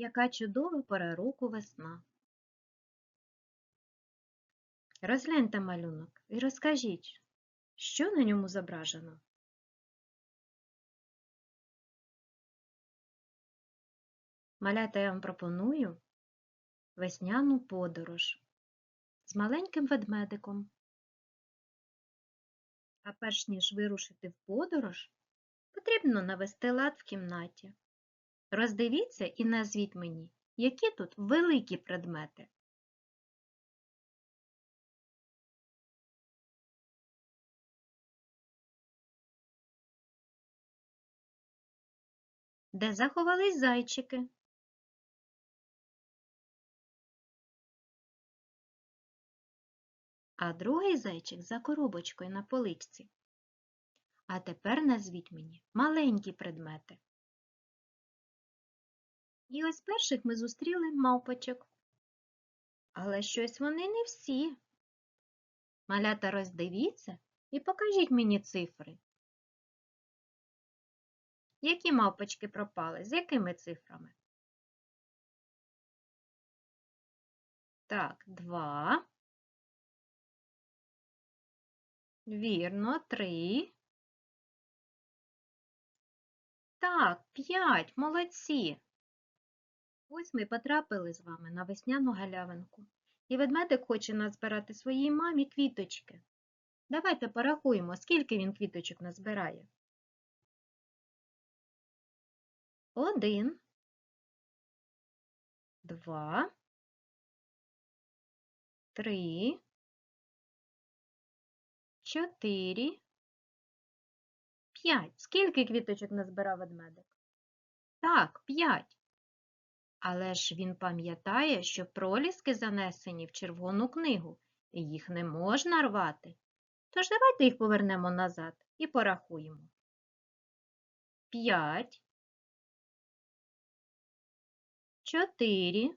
Яка чудова пора року весна. Розгляньте малюнок і розкажіть, що на ньому зображено. Малята я вам пропоную весняну подорож з маленьким ведмедиком. А перш ніж вирушити в подорож, потрібно навести лад в кімнаті. Роздивіться і назвіть мені, які тут великі предмети. Де заховались зайчики? А другий зайчик за коробочкою на поличці. А тепер назвіть мені маленькі предмети. І ось перших ми зустріли мавпочок. Але щось вони не всі. Малята роздивіться і покажіть мені цифри. Які мавпочки пропали? З якими цифрами? Так, два. Вірно, три. Так, п'ять. Молодці. Ось ми потрапили з вами на весняну галявинку. І ведмедик хоче назбирати своїй мамі квіточки. Давайте порахуємо, скільки він квіточок назбирає. Один, два, три, чотири, п'ять. Скільки квіточок назбирав ведмедик? Так, п'ять. Але ж він пам'ятає, що проліски занесені в червону книгу, і їх не можна рвати. Тож давайте їх повернемо назад і порахуємо. П'ять, чотири,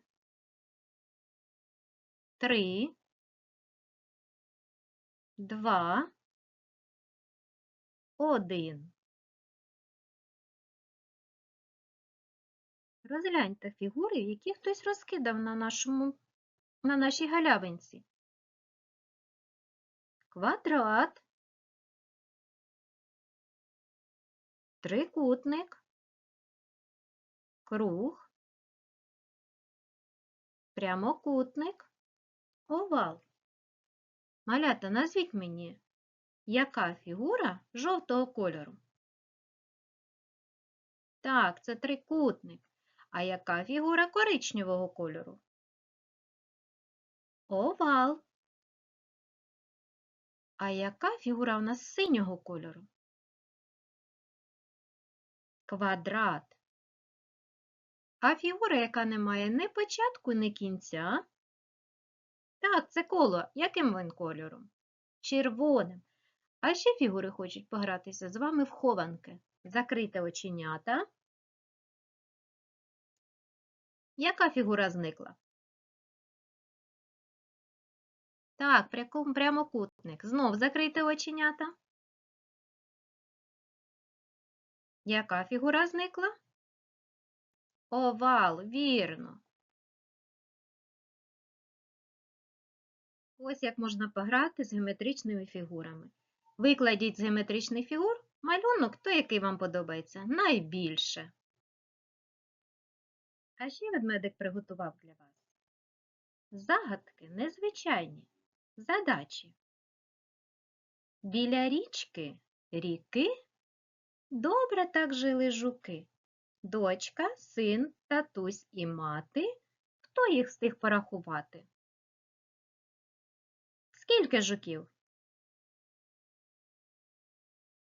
три, два, один. Розгляньте фігури, які хтось розкидав на, нашому, на нашій галявинці. Квадрат, трикутник, круг, прямокутник, овал. Малята, назвіть мені, яка фігура жовтого кольору? Так, це трикутник. А яка фігура коричневого кольору? Овал. А яка фігура у нас синього кольору? Квадрат. А фігура, яка не має ні початку, ні кінця? Так, це коло. Яким він кольором? Червоним. А ще фігури хочуть погратися з вами в хованки. Закрите оченята. Яка фігура зникла? Так, прямокутник. Знов закрийте оченята. Яка фігура зникла? Овал, вірно. Ось як можна пограти з геометричними фігурами. Викладіть з геометричних фігур малюнок, той, який вам подобається, найбільше. А ще ведмедик приготував для вас загадки незвичайні, задачі. Біля річки ріки добре так жили жуки. Дочка, син, татусь і мати. Хто їх встиг порахувати? Скільки жуків?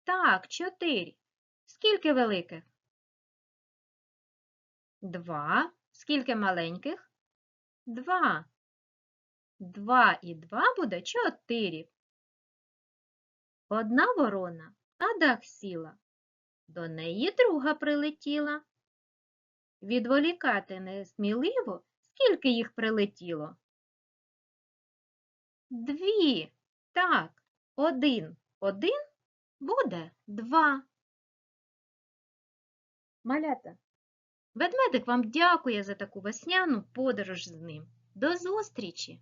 Так, чотири. Скільки великих? Два. Скільки маленьких? Два. Два і два буде чотири. Одна ворона на дах сіла. До неї друга прилетіла. Відволікати несміливо, скільки їх прилетіло? Дві. Так, один, один буде два. Малята, Ведмедик вам дякує за таку весняну подорож з ним. До зустрічі!